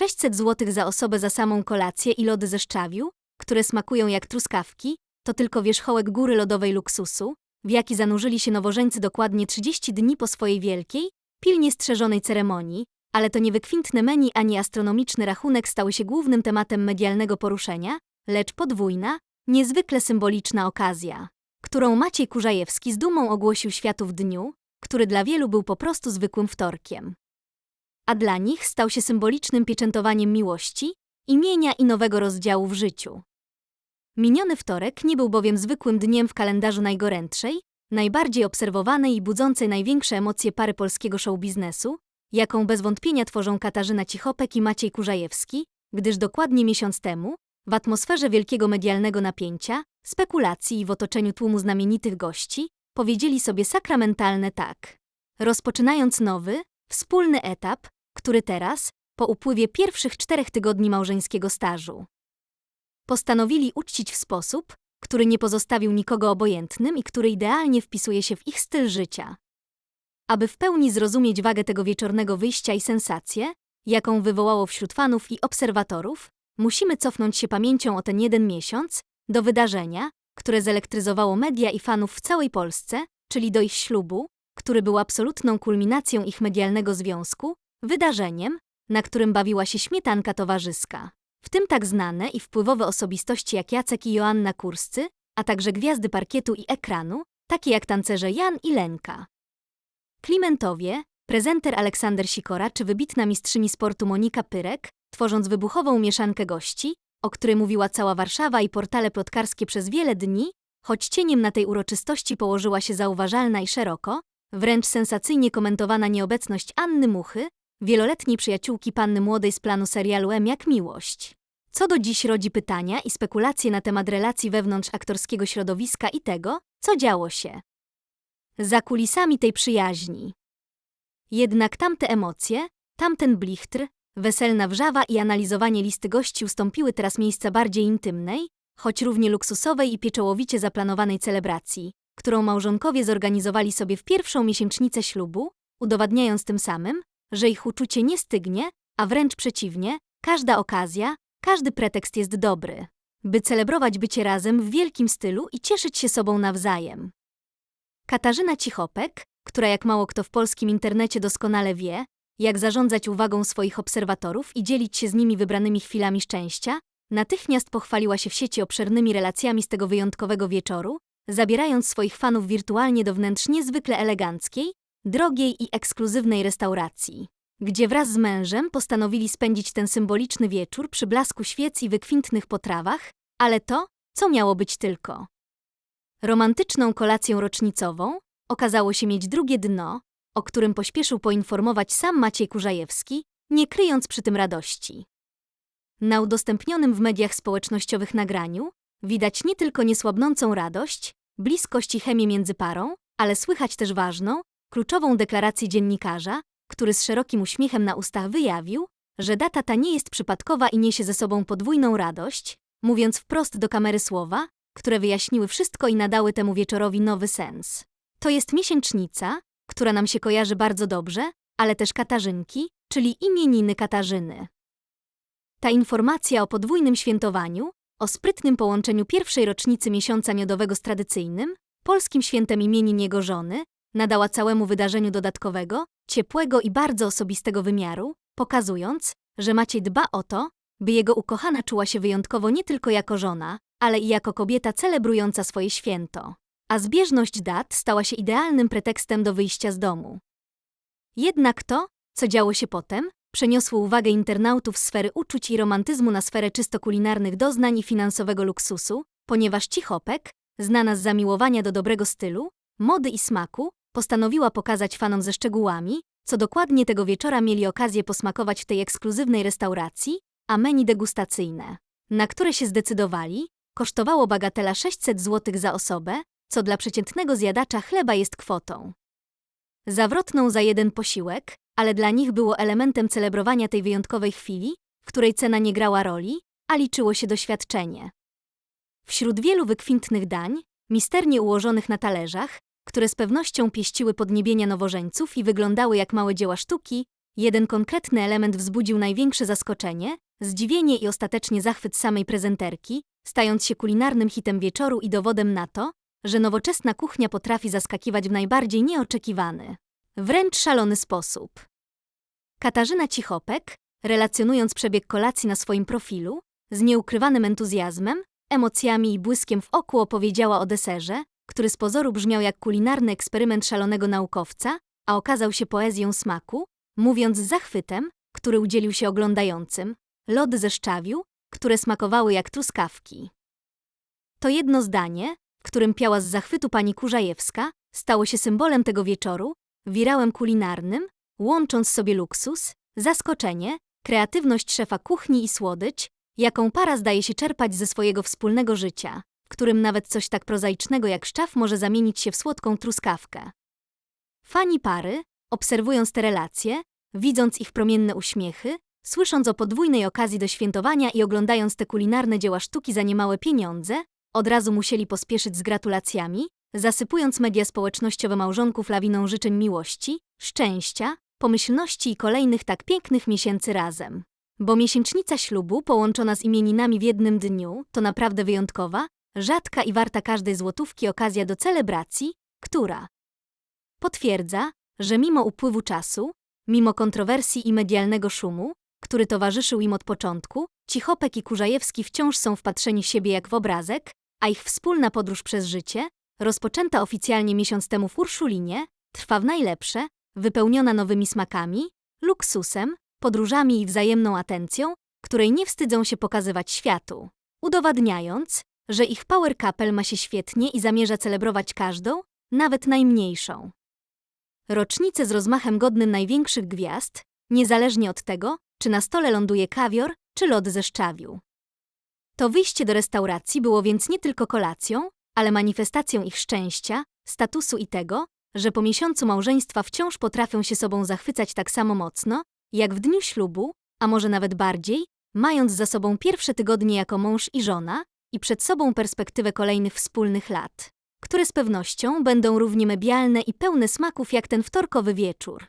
600 zł za osobę za samą kolację i lody ze szczawiu, które smakują jak truskawki, to tylko wierzchołek góry lodowej luksusu, w jaki zanurzyli się nowożeńcy dokładnie 30 dni po swojej wielkiej, pilnie strzeżonej ceremonii, ale to nie wykwintne menu ani astronomiczny rachunek stały się głównym tematem medialnego poruszenia, lecz podwójna, niezwykle symboliczna okazja, którą Maciej Kurzajewski z dumą ogłosił światu w dniu, który dla wielu był po prostu zwykłym wtorkiem. A dla nich stał się symbolicznym pieczętowaniem miłości, imienia i nowego rozdziału w życiu. Miniony wtorek nie był bowiem zwykłym dniem w kalendarzu najgorętszej, najbardziej obserwowanej i budzącej największe emocje pary polskiego showbiznesu, jaką bez wątpienia tworzą Katarzyna Cichopek i Maciej Kurzajewski, gdyż dokładnie miesiąc temu, w atmosferze wielkiego medialnego napięcia, spekulacji i w otoczeniu tłumu znamienitych gości, powiedzieli sobie sakramentalne tak. Rozpoczynając nowy, wspólny etap, który teraz, po upływie pierwszych czterech tygodni małżeńskiego stażu, postanowili uczcić w sposób, który nie pozostawił nikogo obojętnym i który idealnie wpisuje się w ich styl życia. Aby w pełni zrozumieć wagę tego wieczornego wyjścia i sensację, jaką wywołało wśród fanów i obserwatorów, musimy cofnąć się pamięcią o ten jeden miesiąc do wydarzenia, które zelektryzowało media i fanów w całej Polsce, czyli do ich ślubu, który był absolutną kulminacją ich medialnego związku, wydarzeniem, na którym bawiła się śmietanka towarzyska. W tym tak znane i wpływowe osobistości jak Jacek i Joanna Kurscy, a także gwiazdy parkietu i ekranu, takie jak tancerze Jan i Lenka. Klimentowie, prezenter Aleksander Sikora czy wybitna mistrzyni sportu Monika Pyrek, tworząc wybuchową mieszankę gości, o której mówiła cała Warszawa i portale plotkarskie przez wiele dni, choć cieniem na tej uroczystości położyła się zauważalna i szeroko, wręcz sensacyjnie komentowana nieobecność Anny Muchy, wieloletniej przyjaciółki panny młodej z planu serialu M jak miłość. Co do dziś rodzi pytania i spekulacje na temat relacji wewnątrz aktorskiego środowiska i tego, co działo się za kulisami tej przyjaźni. Jednak tamte emocje, tamten blichtr, weselna wrzawa i analizowanie listy gości ustąpiły teraz miejsca bardziej intymnej, choć równie luksusowej i pieczołowicie zaplanowanej celebracji, którą małżonkowie zorganizowali sobie w pierwszą miesięcznicę ślubu, udowadniając tym samym, że ich uczucie nie stygnie, a wręcz przeciwnie, każda okazja, każdy pretekst jest dobry, by celebrować bycie razem w wielkim stylu i cieszyć się sobą nawzajem. Katarzyna Cichopek, która jak mało kto w polskim internecie doskonale wie, jak zarządzać uwagą swoich obserwatorów i dzielić się z nimi wybranymi chwilami szczęścia, natychmiast pochwaliła się w sieci obszernymi relacjami z tego wyjątkowego wieczoru, zabierając swoich fanów wirtualnie do wnętrz niezwykle eleganckiej, drogiej i ekskluzywnej restauracji, gdzie wraz z mężem postanowili spędzić ten symboliczny wieczór przy blasku świec i wykwintnych potrawach, ale to, co miało być tylko romantyczną kolacją rocznicową, okazało się mieć drugie dno, o którym pośpieszył poinformować sam Maciej Kurzajewski, nie kryjąc przy tym radości. Na udostępnionym w mediach społecznościowych nagraniu widać nie tylko niesłabnącą radość, bliskość i chemię między parą, ale słychać też ważną, kluczową deklarację dziennikarza, który z szerokim uśmiechem na ustach wyjawił, że data ta nie jest przypadkowa i niesie ze sobą podwójną radość, mówiąc wprost do kamery słowa, które wyjaśniły wszystko i nadały temu wieczorowi nowy sens. To jest miesięcznica, która nam się kojarzy bardzo dobrze, ale też Katarzynki, czyli imieniny Katarzyny. Ta informacja o podwójnym świętowaniu, o sprytnym połączeniu pierwszej rocznicy miesiąca miodowego z tradycyjnym, polskim świętem imienin jego żony, nadała całemu wydarzeniu dodatkowego, ciepłego i bardzo osobistego wymiaru, pokazując, że Maciej dba o to, by jego ukochana czuła się wyjątkowo nie tylko jako żona, ale i jako kobieta celebrująca swoje święto. A zbieżność dat stała się idealnym pretekstem do wyjścia z domu. Jednak to, co działo się potem, przeniosło uwagę internautów z sfery uczuć i romantyzmu na sferę czysto kulinarnych doznań i finansowego luksusu, ponieważ Cichopek, znana z zamiłowania do dobrego stylu, mody i smaku, postanowiła pokazać fanom ze szczegółami, co dokładnie tego wieczora mieli okazję posmakować w tej ekskluzywnej restauracji, a menu degustacyjne, na które się zdecydowali, kosztowało bagatela 600 zł za osobę, co dla przeciętnego zjadacza chleba jest kwotą. Zawrotną za jeden posiłek, ale dla nich było elementem celebrowania tej wyjątkowej chwili, w której cena nie grała roli, a liczyło się doświadczenie. Wśród wielu wykwintnych dań, misternie ułożonych na talerzach, które z pewnością pieściły podniebienia nowożeńców i wyglądały jak małe dzieła sztuki, jeden konkretny element wzbudził największe zaskoczenie, zdziwienie i ostatecznie zachwyt samej prezenterki, stając się kulinarnym hitem wieczoru i dowodem na to, że nowoczesna kuchnia potrafi zaskakiwać w najbardziej nieoczekiwany, wręcz szalony sposób. Katarzyna Cichopek, relacjonując przebieg kolacji na swoim profilu, z nieukrywanym entuzjazmem, emocjami i błyskiem w oku opowiedziała o deserze, który z pozoru brzmiał jak kulinarny eksperyment szalonego naukowca, a okazał się poezją smaku, mówiąc z zachwytem, który udzielił się oglądającym, lody ze szczawiu, które smakowały jak truskawki. To jedno zdanie, którym piała z zachwytu pani Kurzajewska, stało się symbolem tego wieczoru, wirałem kulinarnym, łącząc sobie luksus, zaskoczenie, kreatywność szefa kuchni i słodycz, jaką para zdaje się czerpać ze swojego wspólnego życia, którym nawet coś tak prozaicznego jak szczaw może zamienić się w słodką truskawkę. Fani pary, obserwując te relacje, widząc ich promienne uśmiechy, słysząc o podwójnej okazji do świętowania i oglądając te kulinarne dzieła sztuki za niemałe pieniądze, od razu musieli pospieszyć z gratulacjami, zasypując media społecznościowe małżonków lawiną życzeń miłości, szczęścia, pomyślności i kolejnych tak pięknych miesięcy razem. Bo miesięcznica ślubu połączona z imieninami w jednym dniu to naprawdę wyjątkowa, rzadka i warta każdej złotówki okazja do celebracji, która potwierdza, że mimo upływu czasu, mimo kontrowersji i medialnego szumu, który towarzyszył im od początku, Cichopek i Kurzajewski wciąż są wpatrzeni w siebie jak w obrazek, a ich wspólna podróż przez życie, rozpoczęta oficjalnie miesiąc temu w Urszulinie, trwa w najlepsze, wypełniona nowymi smakami, luksusem, podróżami i wzajemną atencją, której nie wstydzą się pokazywać światu, udowadniając, że ich power couple ma się świetnie i zamierza celebrować każdą, nawet najmniejszą. Rocznicę z rozmachem godnym największych gwiazd, niezależnie od tego, czy na stole ląduje kawior, czy lod ze szczawiu. To wyjście do restauracji było więc nie tylko kolacją, ale manifestacją ich szczęścia, statusu i tego, że po miesiącu małżeństwa wciąż potrafią się sobą zachwycać tak samo mocno, jak w dniu ślubu, a może nawet bardziej, mając za sobą pierwsze tygodnie jako mąż i żona i przed sobą perspektywę kolejnych wspólnych lat, które z pewnością będą równie medialne i pełne smaków jak ten wtorkowy wieczór.